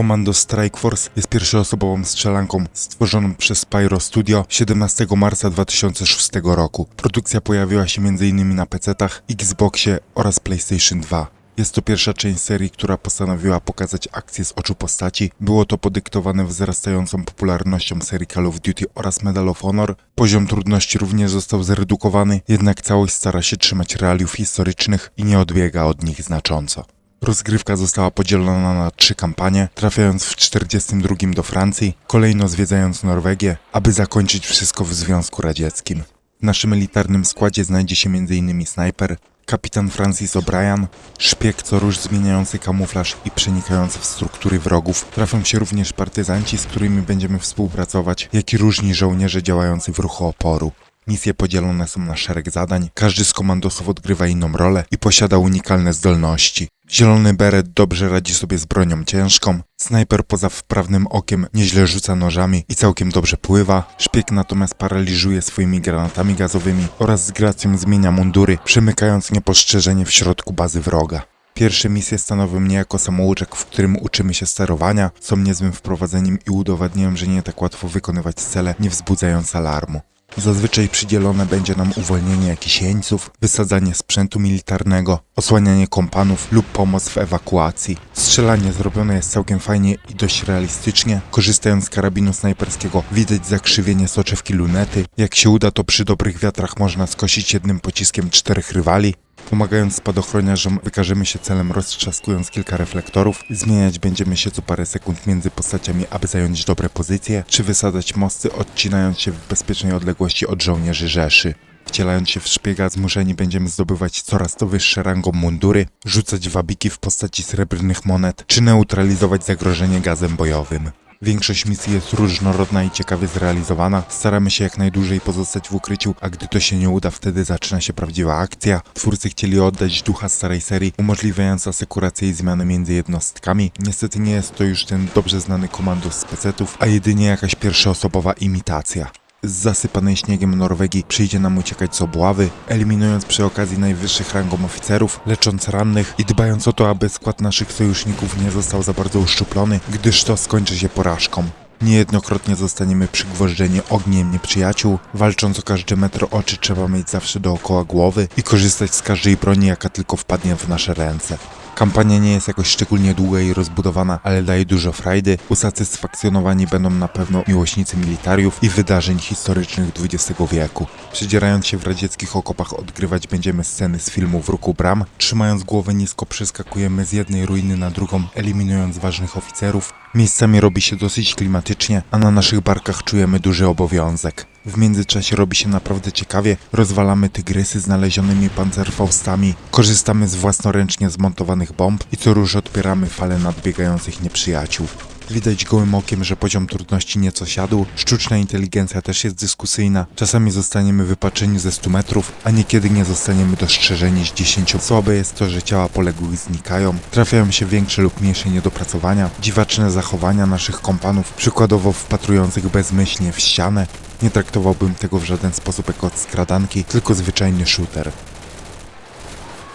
Komando Strike Force jest pierwszoosobową strzelanką stworzoną przez Spyro Studio 17 marca 2006 roku. Produkcja pojawiła się m.in. na PC-tach, Xboxie oraz PlayStation 2. Jest to pierwsza część serii, która postanowiła pokazać akcję z oczu postaci. Było to podyktowane wzrastającą popularnością serii Call of Duty oraz Medal of Honor. Poziom trudności również został zredukowany, jednak całość stara się trzymać realiów historycznych i nie odbiega od nich znacząco. Rozgrywka została podzielona na trzy kampanie, trafiając w 42 do Francji, kolejno zwiedzając Norwegię, aby zakończyć wszystko w Związku Radzieckim. W naszym elitarnym składzie znajdzie się m.in. snajper, kapitan Francis O'Brien, szpieg co róż zmieniający kamuflaż i przenikający w struktury wrogów. Trafią się również partyzanci, z którymi będziemy współpracować, jak i różni żołnierze działający w ruchu oporu. Misje podzielone są na szereg zadań, każdy z komandosów odgrywa inną rolę i posiada unikalne zdolności. Zielony beret dobrze radzi sobie z bronią ciężką, snajper poza wprawnym okiem nieźle rzuca nożami i całkiem dobrze pływa, szpieg natomiast paraliżuje swoimi granatami gazowymi oraz z gracją zmienia mundury, przemykając niepostrzeżenie w środku bazy wroga. Pierwsze misje stanowią mnie jako samouczek, w którym uczymy się sterowania, są niezłym wprowadzeniem i udowadniają, że nie tak łatwo wykonywać cele, nie wzbudzając alarmu. Zazwyczaj przydzielone będzie nam uwolnienie jakichś jeńców, wysadzanie sprzętu militarnego, osłanianie kompanów lub pomoc w ewakuacji. Strzelanie zrobione jest całkiem fajnie i dość realistycznie. Korzystając z karabinu snajperskiego widać zakrzywienie soczewki lunety. Jak się uda to przy dobrych wiatrach można skosić jednym pociskiem czterech rywali. Pomagając spadochroniarzom wykażemy się celem roztrzaskując kilka reflektorów. Zmieniać będziemy się co parę sekund między postaciami, aby zająć dobre pozycje, czy wysadzać mosty odcinając się w bezpiecznej odległości od żołnierzy Rzeszy. Wcielając się w szpiega, zmuszeni będziemy zdobywać coraz to wyższe rangą mundury, rzucać wabiki w postaci srebrnych monet, czy neutralizować zagrożenie gazem bojowym. Większość misji jest różnorodna i ciekawie zrealizowana. Staramy się jak najdłużej pozostać w ukryciu, a gdy to się nie uda, wtedy zaczyna się prawdziwa akcja. Twórcy chcieli oddać ducha starej serii, umożliwiając asekurację i zmiany między jednostkami. Niestety nie jest to już ten dobrze znany komandos z pecetów, a jedynie jakaś pierwszoosobowa imitacja. Z zasypanej śniegiem Norwegii przyjdzie nam uciekać z obławy, eliminując przy okazji najwyższych rangą oficerów, lecząc rannych i dbając o to, aby skład naszych sojuszników nie został za bardzo uszczuplony, gdyż to skończy się porażką. Niejednokrotnie zostaniemy przygwożdżeni ogniem nieprzyjaciół, walcząc o każdy metr oczy trzeba mieć zawsze dookoła głowy i korzystać z każdej broni jaka tylko wpadnie w nasze ręce. Kampania nie jest jakoś szczególnie długa i rozbudowana, ale daje dużo frajdy. Usatysfakcjonowani będą na pewno miłośnicy militariów i wydarzeń historycznych XX wieku. Przedzierając się w radzieckich okopach odgrywać będziemy sceny z filmu Wróg Bram. Trzymając głowę nisko przeskakujemy z jednej ruiny na drugą, eliminując ważnych oficerów. Miejscami robi się dosyć klimatycznie, a na naszych barkach czujemy duży obowiązek. W międzyczasie robi się naprawdę ciekawie, rozwalamy tygrysy znalezionymi pancerfaustami, korzystamy z własnoręcznie zmontowanych bomb i co róż odpieramy fale nadbiegających nieprzyjaciół. Widać gołym okiem, że poziom trudności nieco siadł, sztuczna inteligencja też jest dyskusyjna, czasami zostaniemy wypaczeni ze 100 metrów, a niekiedy nie zostaniemy dostrzeżeni z 10. Słabe jest to, że ciała poległych znikają, trafiają się większe lub mniejsze niedopracowania, dziwaczne zachowania naszych kompanów, przykładowo wpatrujących bezmyślnie w ścianę, nie traktowałbym tego w żaden sposób jako skradanki, tylko zwyczajny shooter.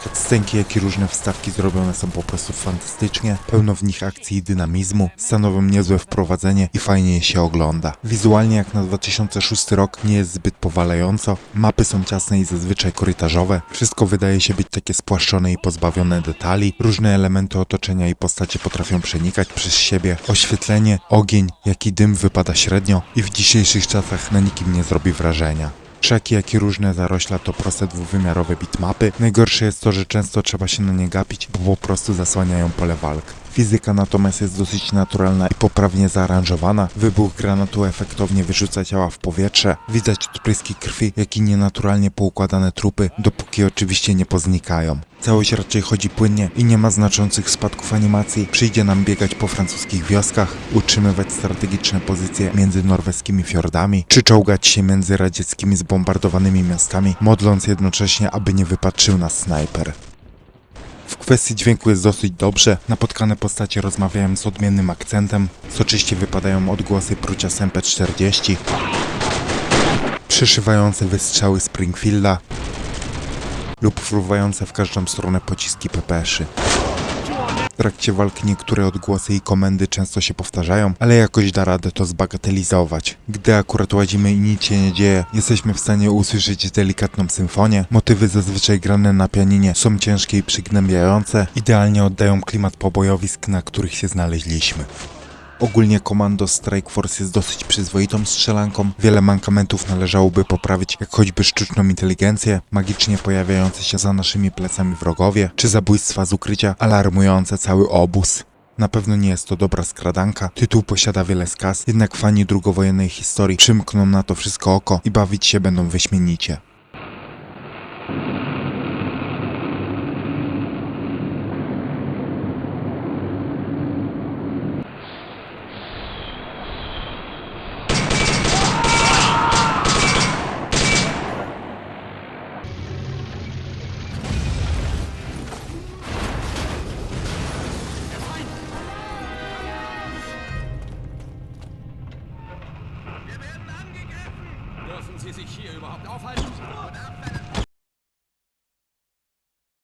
Cutscenki, jak i różne wstawki zrobione są po prostu fantastycznie, pełno w nich akcji i dynamizmu, stanowią niezłe wprowadzenie i fajnie je się ogląda. Wizualnie jak na 2006 rok nie jest zbyt powalająco, mapy są ciasne i zazwyczaj korytarzowe, wszystko wydaje się być takie spłaszczone i pozbawione detali, różne elementy otoczenia i postacie potrafią przenikać przez siebie, oświetlenie, ogień, jak i dym wypada średnio i w dzisiejszych czasach na nikim nie zrobi wrażenia. Krzaki, jak i różne zarośla to proste dwuwymiarowe bitmapy. Najgorsze jest to, że często trzeba się na nie gapić, bo po prostu zasłaniają pole walk. Fizyka natomiast jest dosyć naturalna i poprawnie zaaranżowana. Wybuch granatu efektownie wyrzuca ciała w powietrze. Widać odpryski krwi, jak i nienaturalnie poukładane trupy, dopóki oczywiście nie poznikają. Całość raczej chodzi płynnie i nie ma znaczących spadków animacji. Przyjdzie nam biegać po francuskich wioskach, utrzymywać strategiczne pozycje między norweskimi fiordami, czy czołgać się między radzieckimi zbombardowanymi miastami, modląc jednocześnie, aby nie wypatrzył nas snajper. Kwestii dźwięku jest dosyć dobrze. Napotkane postacie rozmawiają z odmiennym akcentem. Soczyście wypadają odgłosy prucia Sempe 40. Przyszywające wystrzały Springfielda lub fruwające w każdą stronę pociski pepeszy. W trakcie walk niektóre odgłosy i komendy często się powtarzają, ale jakoś da radę to zbagatelizować. Gdy akurat łazimy i nic się nie dzieje, jesteśmy w stanie usłyszeć delikatną symfonię. Motywy zazwyczaj grane na pianinie są ciężkie i przygnębiające, idealnie oddają klimat pobojowisk, na których się znaleźliśmy. Ogólnie Komando Strike Force jest dosyć przyzwoitą strzelanką. Wiele mankamentów należałoby poprawić, jak choćby sztuczną inteligencję, magicznie pojawiające się za naszymi plecami wrogowie, czy zabójstwa z ukrycia alarmujące cały obóz. Na pewno nie jest to dobra skradanka. Tytuł posiada wiele skaz, jednak fani drugowojennej historii przymkną na to wszystko oko i bawić się będą wyśmienicie. Aufhalten?